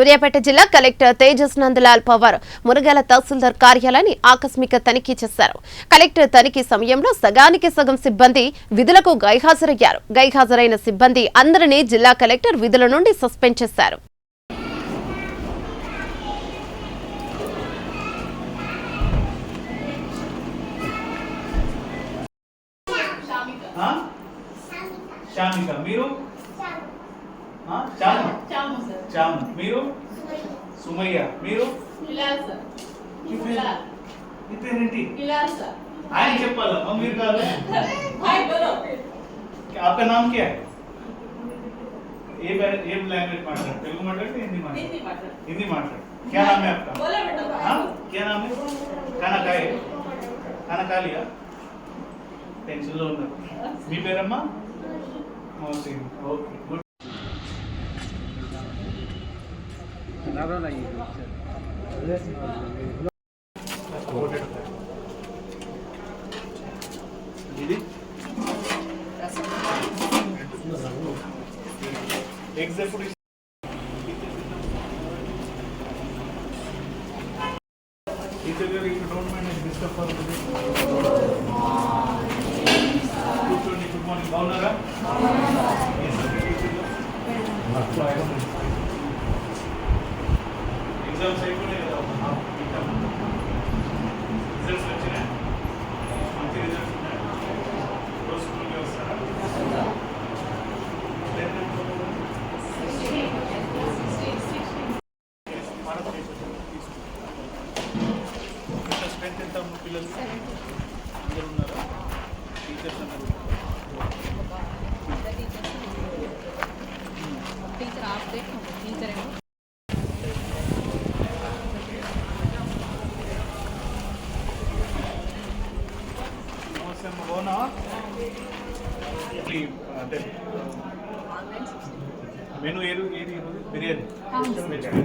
సూర్యాపేట జిల్లా కలెక్టర్ తేజస్ నందలాల్ పవార్ మునగాల తహసీల్దార్ కార్యాలయాన్ని ఆకస్మిక తనిఖీ చేశారు. కలెక్టర్ తనిఖీ సమయంలో సగానికి సగం సిబ్బంది విధులకు గైహాజరయ్యారు. గైహాజరైన సిబ్బంది అందరినీ జిల్లా కలెక్టర్ విధుల నుండి సస్పెండ్ చేశారు. మీరు? చాము చాము సార్ చాము మీరు సుమయ్య మీరు హిలాల్ సార్ మీ పేరు మీ పేరేంటి హిలాల్ సార్ ఆయన చెప్పాలమ్మా మీరు కాదు भाई बोलो आपका नाम क्या है ये बैर- ये language master Telugu master Hindi master Hindi master Hindi master क्या नाम है आपका बोलो बेटा हाँ क्या नाम है खाना खाए खाना खा लिया టెన్షన్లో executive you Good morning, good Yes, sir. So I. Exams అయిపోయినాయి కదా. రిజల్ట్స్ వచ్చినాయి. మంచి రిజల్ట్స్ ఉన్నాయి. రోజు స్కూల్కి వస్తారా? స్ట్రెంత్ ఎంత పిల్లలు అందరు ఉన్నారా? టీచర్స్ అందరూ టీచర్ హాఫ్ డే టీచర్ ఏమో. అంటే మెను ఏది. బిర్యానీ.